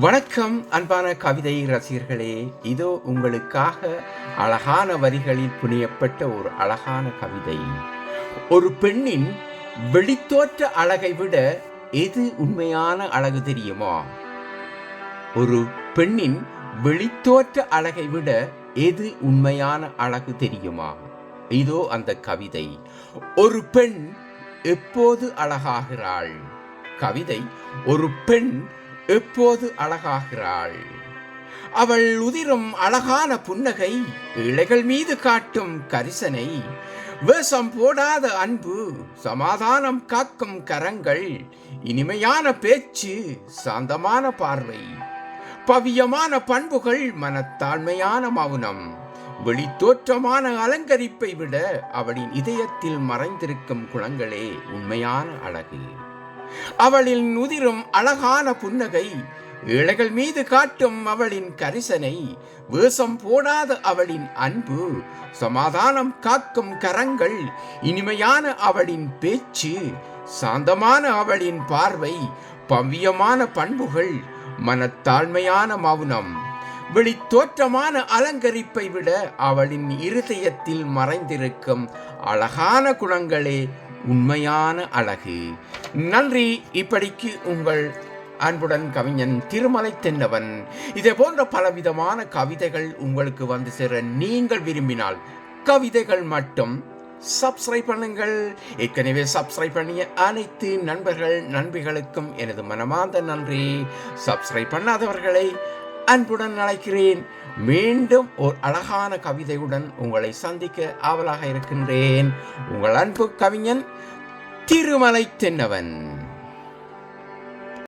வணக்கம் அன்பான கவிதை ரசிகர்களே. இதோ உங்களுக்காக அழகான வரிகளில் புனியப்பட்ட ஒரு அழகான கவிதை. ஒரு பெண்ணின் வெளித்தோற்ற அழகை விட எது உண்மையான அழகு தெரியுமா? ஒரு பெண்ணின் வெளித்தோற்ற அழகை விட எது உண்மையான அழகு தெரியுமா? இதோ அந்த கவிதை. ஒரு பெண் எப்போது அழகாகிறாள்? கவிதை. ஒரு பெண் எப்போது அழகாகிறாள்? அவள் உதிரும் அழகான புன்னகை இழைகள் மீது காட்டும் கரிசனை வேஷம் போடாத அன்பு சமாதானம் காக்கும் கரங்கள் இனிமையான பேச்சு சாந்தமான பார்வை பவியமான பண்புகள் மனத்தாழ்மையான மௌனம் வெளித்தோற்றமான அலங்கரிப்பை விட அவளின் இதயத்தில் மறைந்திருக்கும் குணங்களே உண்மையான அழகு. அவளின் உதிரும் அழகான புன்னகை ஏழைகள் மீது காட்டும் அவளின் கரிசனை வேஷம் போடாத அவளின் அன்பு சமாதானம் காக்கும் கரங்கள் இனிமையான அவளின் பேச்சு சாந்தமான அவளின் பார்வை பவ்யமான பண்புகள் மனத்தாழ்மையான மௌனம் வெளித்தோற்றமான அலங்கரிப்பை விட அவளின் இருதயத்தில் மறைந்திருக்கும் அழகான குணங்களே உண்மையான அழகு. நன்றி இப்படிக்கு உங்கள் அன்புடன் கவிஞன் திருமலை தென்னவன். இதே போன்ற பலவிதமான கவிதைகள் உங்களுக்கு வந்து சேர நீங்கள் விரும்பினால் கவிதைகள் மட்டும் சப்ஸ்கிரைப் பண்ணுங்கள். ஏற்கனவே சப்ஸ்கிரைப் பண்ணிய அனைத்து நண்பர்கள் நண்பிகளுக்கும் எனது மனமார்ந்த நன்றி. சப்ஸ்கிரைப் பண்ணாதவர்களை அன்புடன் அழைக்கிறேன். மீண்டும் ஒரு அழகான கவிதையுடன் உங்களை சந்திக்க ஆவலாக இருக்கின்றேன். உங்கள் அன்பு கவிஞன் திருமலை தென்னவன்.